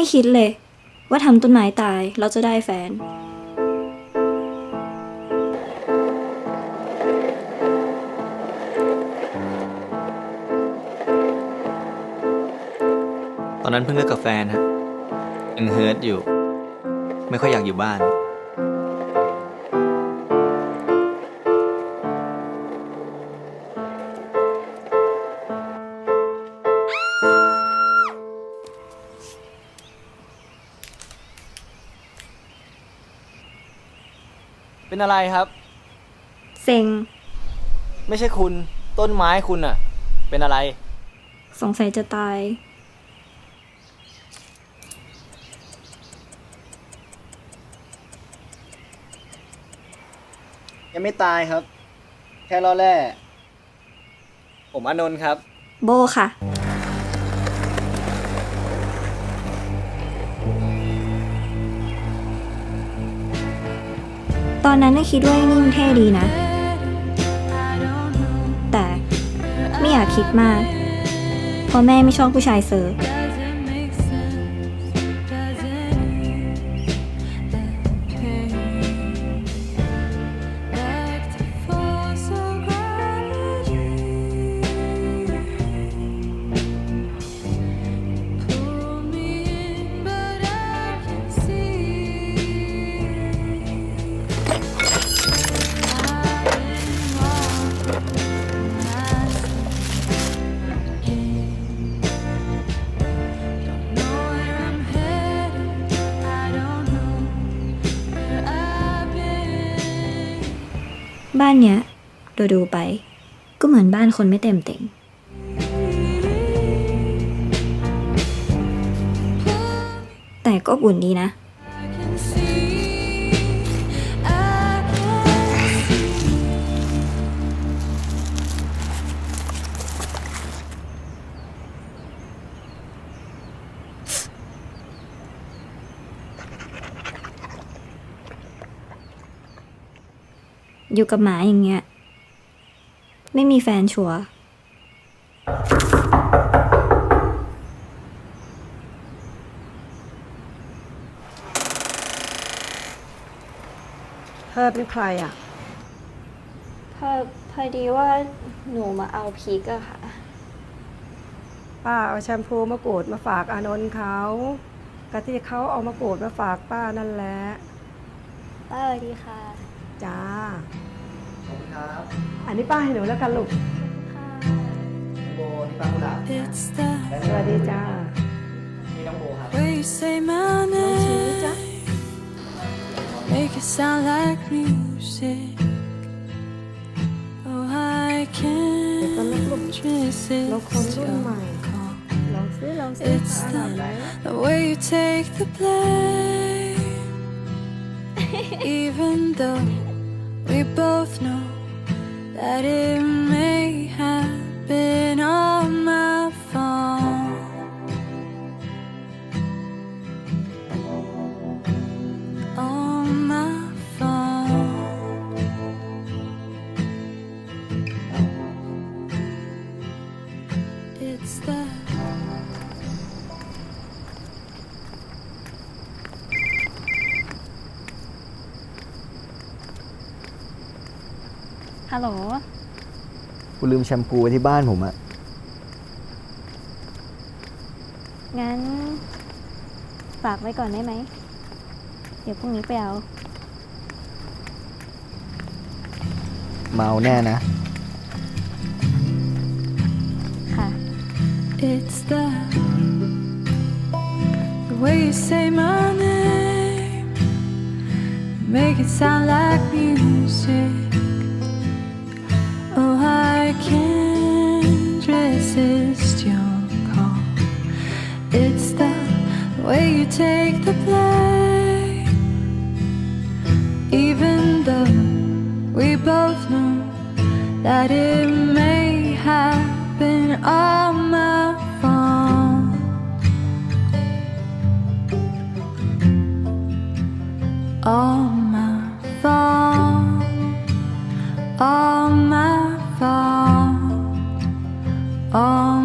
ไม่คิดเลย ว่าทำต้นไม้ตายเราจะได้แฟน ตอนนั้นเพิ่งเลิกกับแฟนฮะยังเฮิร์ตอยู่ ไม่ค่อยอยากอยู่บ้าน เป็นอะไรครับ เซ็ง ไม่ใช่คุณ ต้นไม้คุณอะเป็นอะไร สงสัยจะตาย ยังไม่ตายครับ แค่ล้อแร่ผมอานนท์ครับ โบค่ะ ตอนนั้นน่ะคิดว่าไอ้นี่มันเท่ดีนะ แต่ไม่อยากคิดมาก เพราะแม่ไม่ชอบผู้ชายเซอร์ บ้านเนี้ยดูดูไป ก็เหมือนบ้านคนไม่เต็มเต็งแต่ก็บอุ่นดีนะ อยู่กับหมาอย่างเงี้ย ไม่มีแฟนชัวร์เธอเป็นใครอะ พอพอดีว่าหนูมาเอาพริกอะค่ะ ป้าเอาแชมพูมะกรูดมาฝากอานนท์เขากะที่เขาเอามะกรูดมาฝากป้านั่นแหละ ป้าสวัสดีค่ะ จ้า ขอบคุณครับอันนี้ป้าให้หนูแล้วกันลูกโบนี่ป้ากุหลาบ It's the สวัสดีจ้า นี่น้องโบครับ way you say my น้องชี้จ้า name. Make it sound like music. Oh, I เด็กก็ can't ลูกลูกเราคน resist รุ่น your ใหม่ call. ลองซิลองซิ It's อร่อยไหม The way you take the blame, even though we both know that it ฮัลโหลคุณลืมแชมพูไว้ที่บ้านผมอะงั้น ฝากไว้ก่อนได้ไหม เดี๋ยวพรุ่งนี้ไปเอา เมาแน่นะ ค่ะ It's the, the way you say my name, make it sound like music. Can't resist your call. It's the way you take the blame, even though we both know that it may have been all my fault. All 啊。